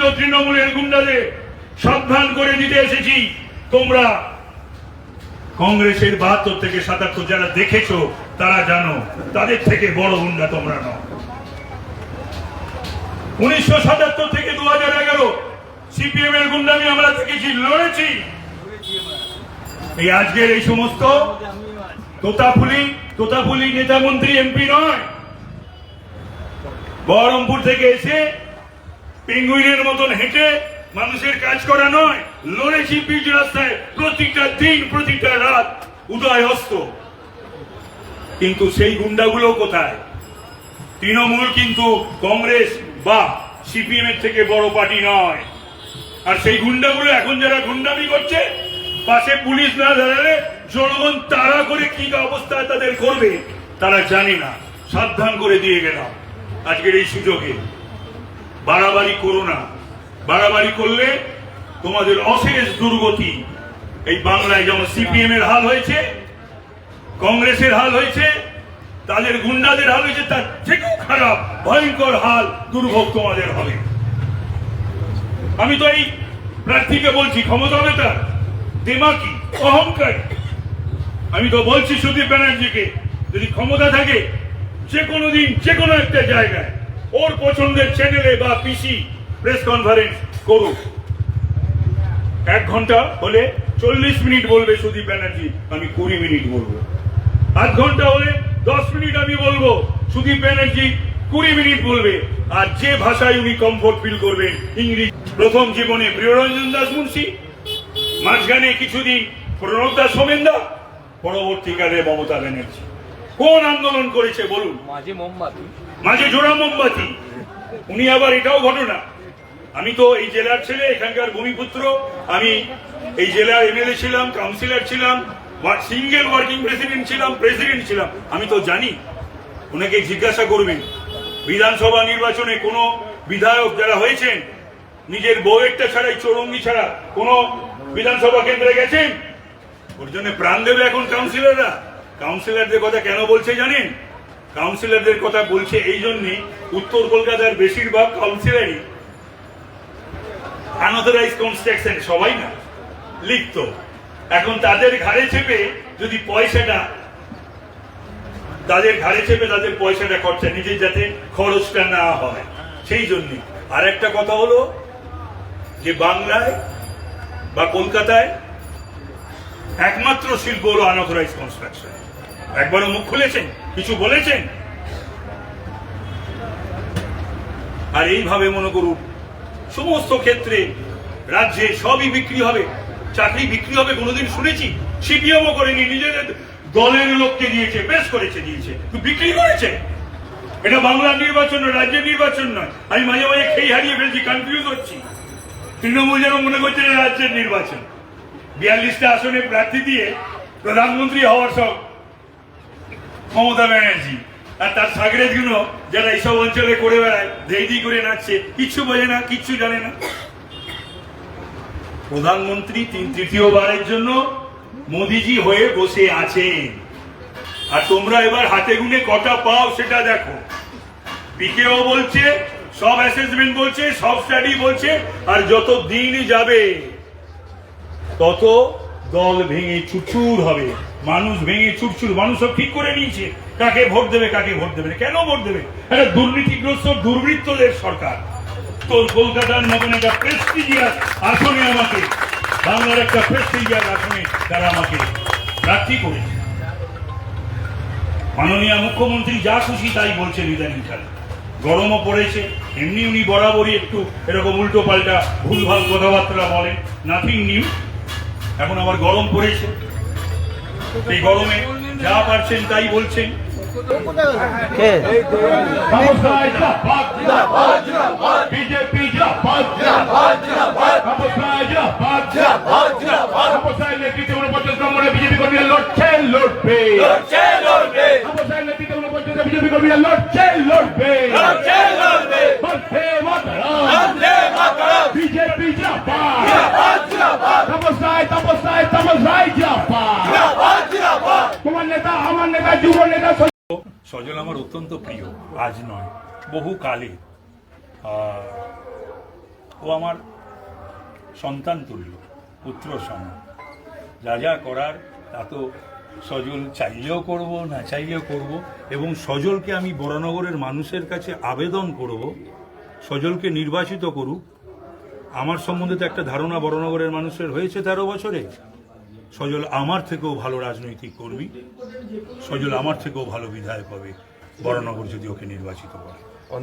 পরিচিত তৃণমূলের গুন্ডাদের। সাবধান করে দিতে এসেছি। তোমরা কংগ্রেসের বাহাত্তর থেকে সাতাত্তর যারা দেখেছ, তারা জানো, তাদের থেকে বড় গুন্ডা তোমরা নও। উনিশশো সাতাত্তর থেকে দু হাজার এগারো সিপিএম এর গুন্ডামি আমরা দেখেছি, লড়েছি। এই আজকের এই সমস্ত তোতাপুলি তোতাপুলি নেতা মন্ত্রী এমপি নয়। বহরমপুর থেকে এসে পেঙ্গুইনের মতন হেঁটে মানুষের কাজ করা নয় লড়েছি পিচ রাস্তায় প্রতিটা দিন, প্রতিটা রাত উদয় অস্ত। কিন্তু সেই গুন্ডাগুলো কোথায়? তৃণমূল কিন্তু কংগ্রেস বা সিপিএম এর থেকে বড় পার্টি নয়। আর সেই গুন্ডাগুলো এখন যারা গুন্ডামি করছে, পাশে পুলিশ না দাঁড়ালে জনগণ তারা করে কি অবস্থায় তাদের করবে, তারা জানে না। সাবধান করে দিয়ে গেলাম। আজকের এই সুযোগে বাড়াবাড়ি করো না। বাড়াবাড়ি করলে তোমাদের অশেষ দুর্গতি। এই বাংলায় যেমন সিপিএম এর হাল হয়েছে, কংগ্রেসের হাল হয়েছে, তাদের গুন্ডাদের হাল হয়েছে, তার থেকেও খারাপ, ভয়ঙ্কর হাল দুর্ভোগ তোমাদের হবে। আমি তো এই প্রার্থীকে বলছি, ক্ষমতা হবে তার দেমাকি অহংকার। আমি তো বলছি সুদীপ ব্যানার্জিকে, যদি ক্ষমতা থাকে, যে কোনো দিন, যে কোনো একটা জায়গায় ওর পছন্দের চ্যানেলে বা পিসি প্রেস কনফারেন্স করুক। এক ঘণ্টা হলে চল্লিশ মিনিট বলবে সুদীপ ব্যানার্জি, আমি কুড়ি মিনিট বলব। আধ ঘণ্টা হলে দশ মিনিট আমি বলব, সুদীপ ব্যানার্জি কুড়ি মিনিট বলবে। আর যে ভাষায় উনি কমফোর্ট ফিল করবেন, ইংরেজি প্রথম জীবনে প্রিয়রঞ্জন দাস মুন্সি, মাঝখানে কিছুদিন প্রণব দাস সোমেন্দা, পরবর্তীকালে মমতা ব্যানার্জি। কোন আন্দোলন করেছে বলুন? মাঝে মোমবাতি। মাঝে জোড়া মোমবাতি। উনি আবার এটাও ঘটনা। আমি তো এই জেলার ছেলে এখানকার ভূমিপুত্র। আমি এই জেলার এমএলএ ছিলাম কাউন্সিলর ছিলাম সিঙ্গেল ওয়ার্কিং প্রেসিডেন্ট ছিলাম প্রেসিডেন্ট ছিলাম। আমি তো জানি ওনাকে জিজ্ঞাসা করবেন। বিধানসভা নির্বাচনে কোন বিধায়ক যারা হয়েছেন নিজের বউয়েরটা ছাড়াই চৌরঙ্গি ছাড়া কোন বিধানসভা কেন্দ্রে গেছেন? ওর জন্য প্রাণ দেবে এখন কাউন্সিলররা। কাউন্সিলরদের কথা কেন বলছে জানেন? কাউন্সিলরদের কথা বলছে এই জন্যে উত্তর কলকাতার বেশিরভাগ কাউন্সিলরই আনঅথরাইজ কনস্ট্রাকশন সবাই না লিখত এখন তাদের ঘাড়ে চেপে যদি পয়সাটা, তাদের ঘাড়ে চেপে তাদের পয়সাটা খরচা, নিজের যাতে খরচটা না হয় সেই জন্য আর একটা কথা হলো যে বাংলায় বা কলকাতায় একমাত্র শিল্প হলো আনঅথরাইজ কনস্ট্রাকশন একবারও মুখ খুলেছেন? কিছু বলেছেন? আর এইভাবে মনে করুন, সমস্ত ক্ষেত্রে রাজ্যে সবই বিক্রি হবে, চাকরি বিক্রি হবে কোনোদিন শুনেছি, সিপিএমও করেনি, নিজেদের দলের লোককে দিয়েছে বেশ করেছে, দিয়েছে, বিক্রি করেছে। এটা বাংলার নির্বাচন নয়, রাজ্যের নির্বাচন নয়। আমি মাঝে মাঝে খেয়ে হারিয়ে ফেলছি কনফিউজ হচ্ছি। তৃণমূল যেন মনে করছে রাজ্যের নির্বাচন। বিয়াল্লিশটা আসনে প্রার্থী দিয়ে প্রধানমন্ত্রী হওয়ার সব মমতা ব্যানার্জি। আর তার সাগরেজগুলো যারা এইসব অঞ্চলে করে বেড়ায় করে নাচছে, কিচ্ছু বোঝে না, কিচ্ছু জানে না। প্রধানমন্ত্রী তিন তৃতীয়বারের জন্য মোদিজি হয়ে বসে আছেন। আর তোমরা এবার হাতে গুনে কটা পাও সেটা দেখো। পিকেও বলছে, সব অ্যাসেসমেন্ট বলছে, সব স্টাডি বলছে, আর যত দিন যাবে, তত দল ভেঙে চুচুর হবে। মানুষ ভেঙে চুরচুর, মানুষ সব ঠিক করে নিয়েছে। কাকে ভোট দেবে, কাকে ভোট দেবে কেন ভোট দেবে? একটা দুর্নীতিগ্রস্ত, দুর্বৃত্তদের সরকার। তো কলকাতার মতন একটা প্রেস্টিজিয়াস আসনে আমাকে, বাংলার একটা প্রেস্টিজিয়াস আসনে তারা আমাকে প্রার্থী করেছে। মাননীয় মুখ্যমন্ত্রী যা খুশি তাই বলছেন ইদানিং কালে গরমও পড়েছে, এমনি উনি বরাবরই একটু এরকম উল্টো পাল্টা ভুলভাল কথাবার্তা বলেন। নাথিং নিউ এখন আবার গরম পড়েছে। এই গরমে যা পারছেন তাই বলছেন। কে? বিজেপি নেতৃত্বে সজল আমার অত্যন্ত প্রিয়, আজ নয়, বহু কালে। ও আমার সন্তান তুল্য, পুত্র সম। যা যা করার, তা তো সজল চাইলেও করব, না চাইলেও করব, এবং সজলকে আমি বরানগরের মানুষের কাছে আবেদন করব, সজলকে নির্বাচিত করুক। আমার সম্বন্ধে তো একটা ধারণা বরানগরের মানুষের হয়েছে তেরো বছরে। সজল আমার থেকেও ভালো রাজনৈতিক কর্মী। সজল আমার থেকেও ভালো বিধায়ক হবে। বরানগর যদি ওকে নির্বাচিত করে।